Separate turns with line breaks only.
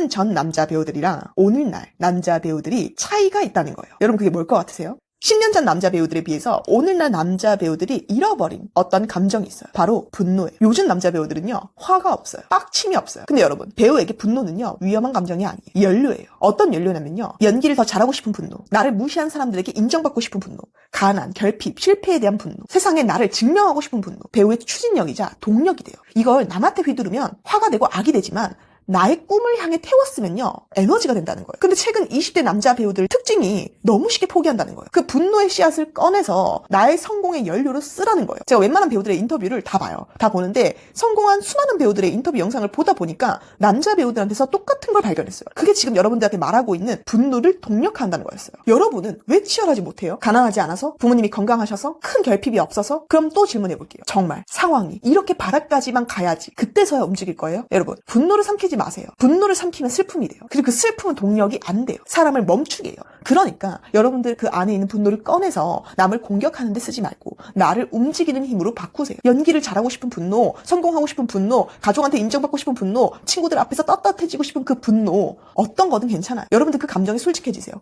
10년 전 남자 배우들이랑 오늘날 남자 배우들이 차이가 있다는 거예요. 여러분 그게 뭘 것 같으세요? 10년 전 남자 배우들에 비해서 오늘날 남자 배우들이 잃어버린 어떤 감정이 있어요. 바로 분노예요. 요즘 남자 배우들은요, 화가 없어요. 빡침이 없어요. 근데 여러분, 배우에게 분노는요, 위험한 감정이 아니에요. 연료예요. 어떤 연료냐면요, 연기를 더 잘하고 싶은 분노, 나를 무시한 사람들에게 인정받고 싶은 분노, 가난, 결핍, 실패에 대한 분노, 세상에 나를 증명하고 싶은 분노, 배우의 추진력이자 동력이 돼요. 이걸 남한테 휘두르면 화가 되고 악이 되지만 나의 꿈을 향해 태웠으면요 에너지가 된다는 거예요. 근데 최근 20대 남자 배우들 특징이 너무 쉽게 포기한다는 거예요. 그 분노의 씨앗을 꺼내서 나의 성공의 연료로 쓰라는 거예요. 제가 웬만한 배우들의 인터뷰를 다 봐요. 다 보는데 성공한 수많은 배우들의 인터뷰 영상을 보다 보니까 남자 배우들한테서 똑같은 걸 발견했어요. 그게 지금 여러분들한테 말하고 있는 분노를 독력화한다는 거였어요. 여러분은 왜 치열하지 못해요? 가난하지 않아서? 부모님이 건강하셔서? 큰 결핍이 없어서? 그럼 또 질문해 볼게요. 정말 상황이 이렇게 바닥까지만 가야지 그때서야 움직일 거예요? 여러분 분노를 삼키지 마세요. 분노를 삼키면 슬픔이 돼요. 그리고 그 슬픔은 동력이 안 돼요. 사람을 멈추게 해요. 그러니까 여러분들 그 안에 있는 분노를 꺼내서 남을 공격하는 데 쓰지 말고 나를 움직이는 힘으로 바꾸세요. 연기를 잘하고 싶은 분노, 성공하고 싶은 분노, 가족한테 인정받고 싶은 분노, 친구들 앞에서 떳떳해지고 싶은 그 분노 어떤 거든 괜찮아요. 여러분들 그 감정에 솔직해지세요.